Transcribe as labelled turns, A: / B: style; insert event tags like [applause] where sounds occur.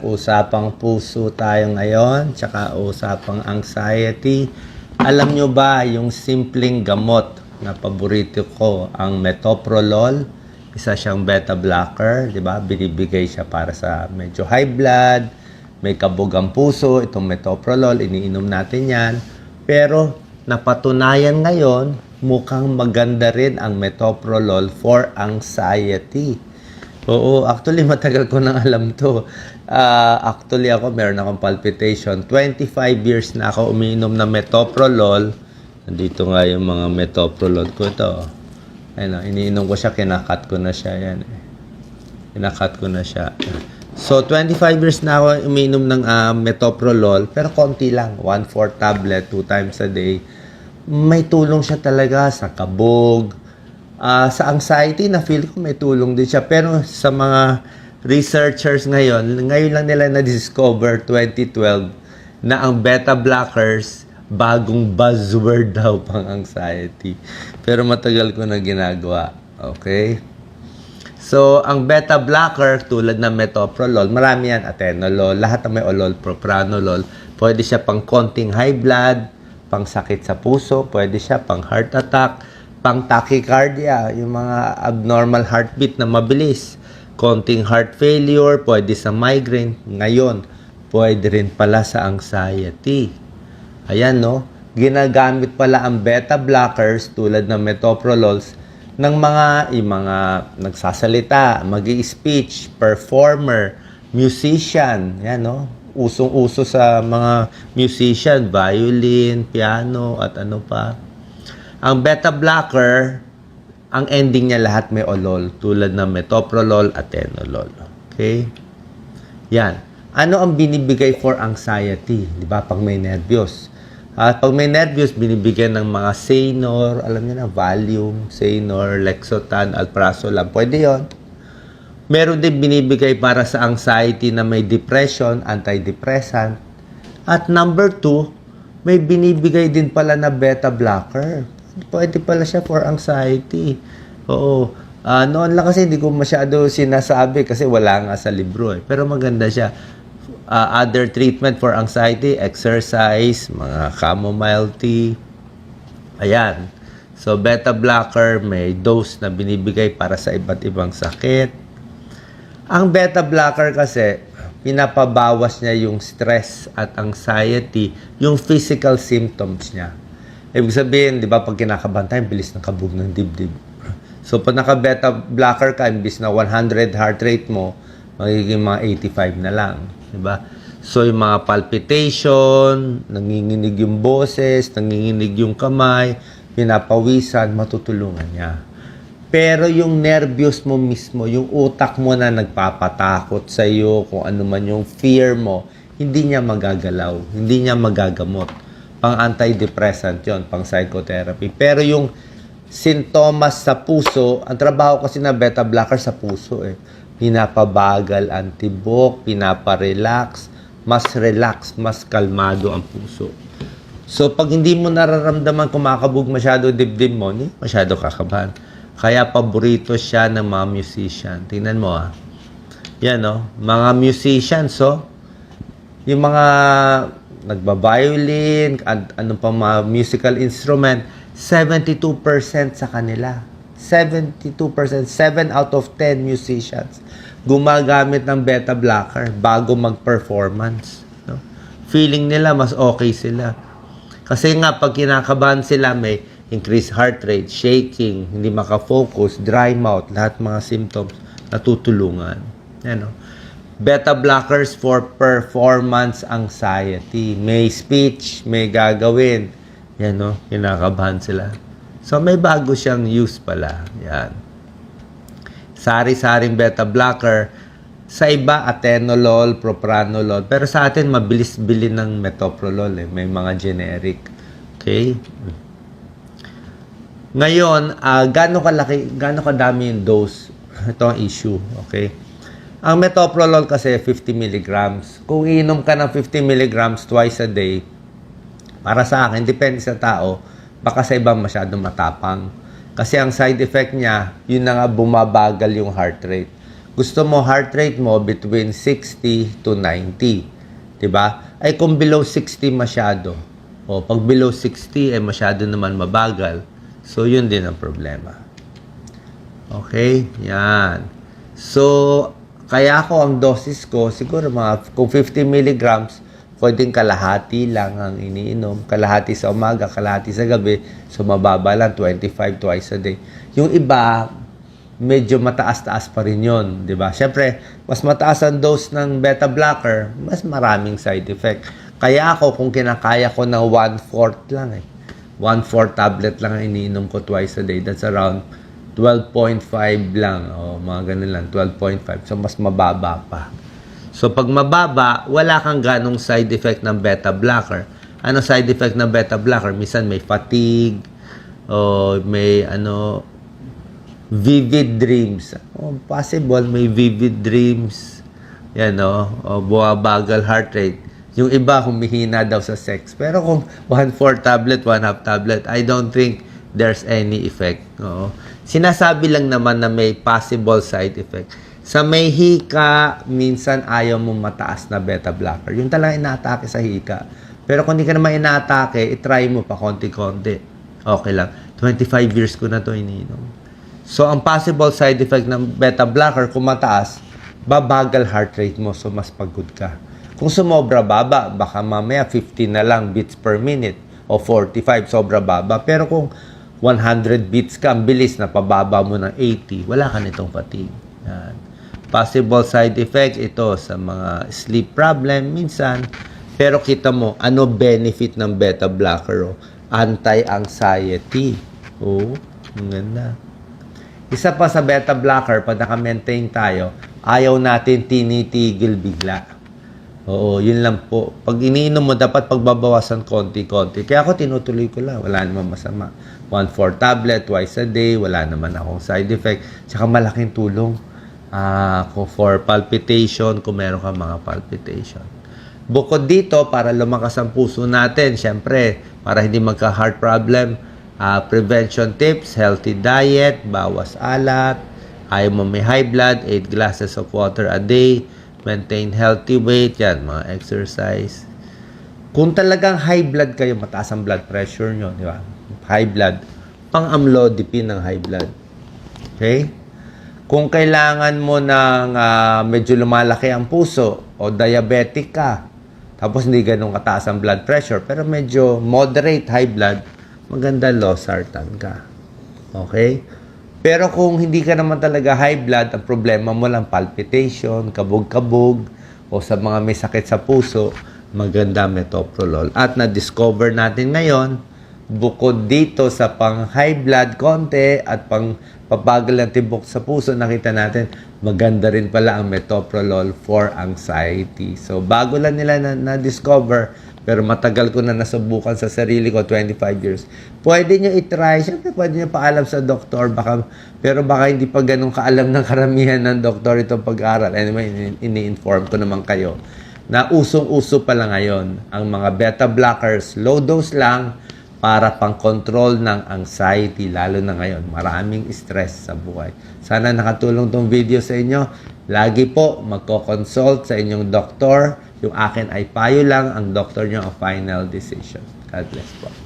A: Usapang puso tayo ngayon, tsaka usapang anxiety. Alam nyo ba yung simpleng gamot na paborito ko, ang metoprolol? Isa siyang beta blocker, di ba? Binibigay siya para sa medyo high blood, may kabog ang puso, itong metoprolol, iniinom natin yan. Pero napatunayan ngayon, mukhang maganda rin ang metoprolol for anxiety. Oo, actually [laughs] matagal ko nang alam to. Ah, actually ako meron akong palpitation. 25 years na ako umiinom ng metoprolol. Nandito nga yung mga metoprolol ko to. Ayun, iniinom ko siya, kinakat ko na siya yan. Eh. Kinakat ko na siya. So, 25 years na ako umiinom ng ah, metoprolol, pero konti lang. 1-4 tablet, 2 times a day. May tulong siya talaga sa kabog, Ah, sa anxiety, na feel ko may tulong din siya. Pero sa mga researchers ngayon, ngayon lang nila na-discover 2012 na ang beta blockers bagong buzzword daw [laughs] pang anxiety. Pero matagal ko na ginagawa. Okay? So, ang beta blocker tulad ng metoprolol, marami yan, atenolol, lahat ng may olol, propranolol, pwede siya pang konting high blood, pang sakit sa puso, pwede siya pang heart attack, pang tachycardia, yung mga abnormal heartbeat na mabilis, konting heart failure, pwede sa migraine. Ngayon, pwede rin pala sa anxiety. Ayan, no? Ginagamit pala ang beta blockers tulad ng metoprolols ng mga, yung mga nagsasalita, mag speech performer, musician. Yan, no? Usong-uso sa mga musician, violin, piano, at ano pa. Ang beta blocker, ang ending niya lahat may olol, tulad ng metoprolol, atenolol. Okay? Yan. Ano ang binibigay for anxiety? Di ba? Pag may nervyos. At pag may nervyos, binibigyan ng mga Saynor, alam niyo na, Valium, Saynor, Lexotan, Alprazolam. Pwede yon. Meron din binibigay para sa anxiety na may depression, antidepressant. At number two, may binibigay din pala na beta blocker. Pwede pala siya for anxiety. Oo. Ah, noon lang kasi hindi ko masyado sinasabi kasi wala nga sa libro eh. Pero maganda siya. Ah, other treatment for anxiety, exercise, mga chamomile tea. Ayan. So, beta blocker, may dose na binibigay para sa iba't ibang sakit. Ang beta blocker kasi, pinapabawas niya yung stress at anxiety, yung physical symptoms niya. Ibig sabihin, di ba, pag kinakabahan tayo, bilis ng kabog ng dibdib. So, pag naka-beta blocker ka, imbis na 100 heart rate mo, magiging mga 85 na lang. Di ba? So, yung mga palpitation, nanginginig yung boses, nanginginig yung kamay, pinapawisan, matutulungan niya. Pero yung nervyos mo mismo, yung utak mo na nagpapatakot sa iyo, kung ano man yung fear mo, hindi niya magagalaw, hindi niya magagamot. Pang antidepressant yon, pang psychotherapy. Pero yung sintomas sa puso, ang trabaho kasi na beta blocker sa puso eh. Pinapabagal ang tibok, pinaparelax, mas relax, mas kalmado ang puso. So, pag hindi mo nararamdaman kumakabog masyado dibdib mo, hindi masyado kakabahan. Kaya paborito siya ng mga musician. Tingnan mo ah. Yan no, mga musicians so. Yung mga nagba-violin, at ano pa mga musical instrument, 72% sa kanila. 72%, 7 out of 10 musicians gumagamit ng beta blocker bago mag-performance. No? Feeling nila mas okay sila. Kasi nga, pag kinakabahan sila, may increased heart rate, shaking, hindi makafocus, dry mouth, lahat mga symptoms natutulungan. Yan, no? Beta blockers for performance anxiety. May speech, may gagawin. Yan, no? Kinakabahan sila. So, may bago siyang use pala. Yan. Sari-saring beta blocker. Sa iba, atenolol, propranolol. Pero sa atin, mabilis bilhin ng metoprolol. Eh. May mga generic. Okay? Ngayon, uh, gaano kalaki, gaano kadami yung dose? Ito ang issue, okay? Ang metoprolol kasi 50 milligrams. Kung iinom ka ng 50 milligrams twice a day, para sa akin, depende sa tao, baka sa ibang masyadong matapang. Kasi ang side effect niya, yun na nga bumabagal yung heart rate. gusto mo heart rate mo between 60 to 90. 'Di ba? Ay kung below 60 masyado. O pag below 60 ay masyado naman mabagal. So yun din ang problema. Okay? Yan. So, kaya ako ang dosis ko, siguro mga, kung 50 milligrams, pwedeng kalahati lang ang iniinom. Kalahati sa umaga, kalahati sa gabi. So, mababa lang, 25 twice a day. Yung iba, medyo mataas-taas pa rin yun, di ba? Siyempre, mas mataas ang dose ng beta blocker, mas maraming side effect. Kaya ako, kung kinakaya ko na one-fourth lang eh. One-fourth tablet lang ang iniinom ko twice a day. That's around 12.5 lang. O, mga ganun lang, 12.5. So, mas mababa pa. So, pag mababa, wala kang ganong side effect ng beta blocker. Ano side effect ng beta blocker? Minsan may fatigue, o may ano, vivid dreams. Oh, possible, may vivid dreams. Yan, no? O, buwabagal heart rate. Yung iba, humihina daw sa sex. Pero kung 1-4 tablet, 1 half tablet, I don't think there's any effect. Oo. Sinasabi lang naman na may possible side effect. Sa may hika, minsan ayaw mo mataas na beta blocker. Yung talaga inaatake sa hika. Pero kung hindi ka naman inaatake, itry mo pa konti-konti. Okay lang. 25 years ko na to ininom. So, ang possible side effect ng beta blocker, kung mataas, babagal heart rate mo, so mas pagod ka. Kung sumobra baba, baka mamaya 50 na lang beats per minute o 45, sobra baba. Pero kung 100 beats ka, ang bilis na pababa mo ng 80, wala ka nitong fatigue. Yan. Possible side effect ito sa mga sleep problem minsan. Pero kita mo, ano benefit ng beta blocker? Oh? Anti-anxiety. Oh, ang ganda. Isa pa sa beta blocker, pag naka-maintain tayo, ayaw natin tinitigil bigla. Oo, yun lang po. Pag iniinom mo, dapat pagbabawasan konti-konti. Kaya ako tinutuloy ko lang. Wala naman masama. 1-4 tablet, twice a day. Wala naman akong side effect. Tsaka malaking tulong kung for palpitation, kung meron ka mga palpitation. Bukod dito, para lumakas ang puso natin, syempre, para hindi magka-heart problem, ah, prevention tips, healthy diet, bawas alat, ayaw mo may high blood, 8 glasses of water a day, maintain healthy weight, yan, mga exercise. Kung talagang high blood kayo, mataas ang blood pressure nyo, di ba? High blood, pang-amlodipine ng high blood. Okay? Kung kailangan mo ng ah, medyo lumalaki ang puso o diabetic ka, tapos hindi ganun kataas ang blood pressure, pero medyo moderate high blood, maganda losartan ka. Okay? Pero kung hindi ka naman talaga high blood, ang problema mo lang palpitation, kabog-kabog, o sa mga may sakit sa puso, maganda metoprolol. At na-discover natin ngayon, bukod dito sa pang high blood konti at pang pabagal ng tibok sa puso, nakita natin, maganda rin pala ang metoprolol for anxiety. So, bago lang nila na- na-discover, pero matagal ko na nasubukan sa sarili ko, 25 years. Pwede nyo itry. Siyempre, pwede nyo paalam sa doktor. Baka, pero baka hindi pa ganun kaalam ng karamihan ng doktor itong pag-aaral. Anyway, ini- ini-inform ko naman kayo na usong-uso pa lang ngayon ang mga beta blockers, low dose lang, para pang-control ng anxiety, lalo na ngayon. Maraming stress sa buhay. Sana nakatulong tong video sa inyo. Lagi po magko-consult sa inyong doktor. Yung akin ay payo lang, ang doktor nyo ang final decision. God bless po.